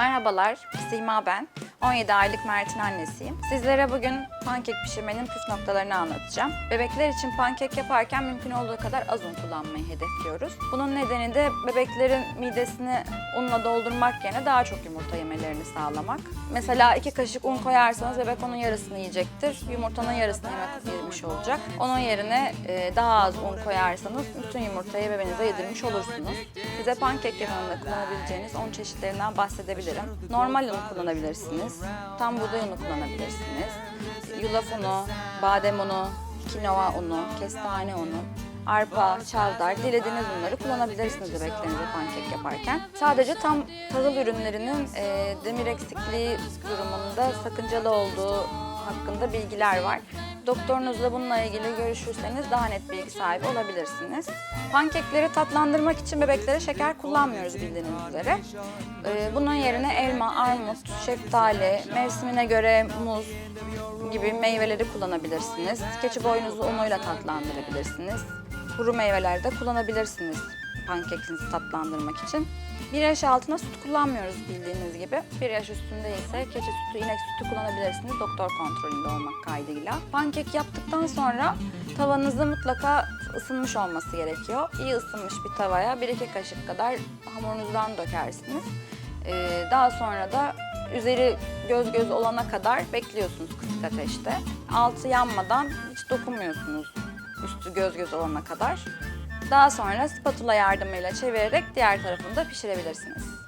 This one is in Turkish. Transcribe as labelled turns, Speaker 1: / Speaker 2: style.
Speaker 1: Merhabalar, Sima ben. 17 aylık Mert'in annesiyim. Sizlere bugün pankek pişirmenin püf noktalarını anlatacağım. Bebekler için pankek yaparken mümkün olduğu kadar az un kullanmayı hedefliyoruz. Bunun nedeni de bebeklerin midesini unla doldurmak yerine daha çok yumurta yemelerini sağlamak. Mesela iki kaşık un koyarsanız bebek onun yarısını yiyecektir. Yumurtanın yarısını yemek yemiş olacak. Onun yerine e, daha az un koyarsanız bütün yumurtayı bebeğinize yedirmiş olursunuz. Size pankek yapımında kullanabileceğiniz 10 çeşitlerinden bahsedebilirim. Normal un kullanabilirsiniz. Tam buğday unu kullanabilirsiniz. Yulaf unu, badem unu, kinoa unu, kestane unu, arpa, çavdar, dilediğiniz unları kullanabilirsiniz bebeklerinize pankek yaparken. Sadece tam tahıl ürünlerinin e, demir eksikliği durumunda sakıncalı olduğu hakkında bilgiler var. Doktorunuzla bununla ilgili görüşürseniz daha net bilgi sahibi olabilirsiniz. Pankekleri tatlandırmak için bebeklere şeker kullanmıyoruz bildiğiniz üzere. Ee, bunun yerine elma, armut, şeftali, mevsimine göre muz gibi meyveleri kullanabilirsiniz. Keçi boynuzu unuyla tatlandırabilirsiniz. Kuru meyveler de kullanabilirsiniz pankekinizi tatlandırmak için. Bir yaş altına süt kullanmıyoruz bildiğiniz gibi. Bir yaş üstünde ise keçi sütü, inek sütü kullanabilirsiniz doktor kontrolünde olmak kaydıyla. Pankek yaptıktan sonra tavanızı mutlaka ısınmış olması gerekiyor. İyi ısınmış bir tavaya 1-2 kaşık kadar hamurunuzdan dökersiniz. Ee, daha sonra da üzeri göz göz olana kadar bekliyorsunuz kısık ateşte. Altı yanmadan hiç dokunmuyorsunuz üstü göz göz olana kadar. Daha sonra spatula yardımıyla çevirerek diğer tarafını da pişirebilirsiniz.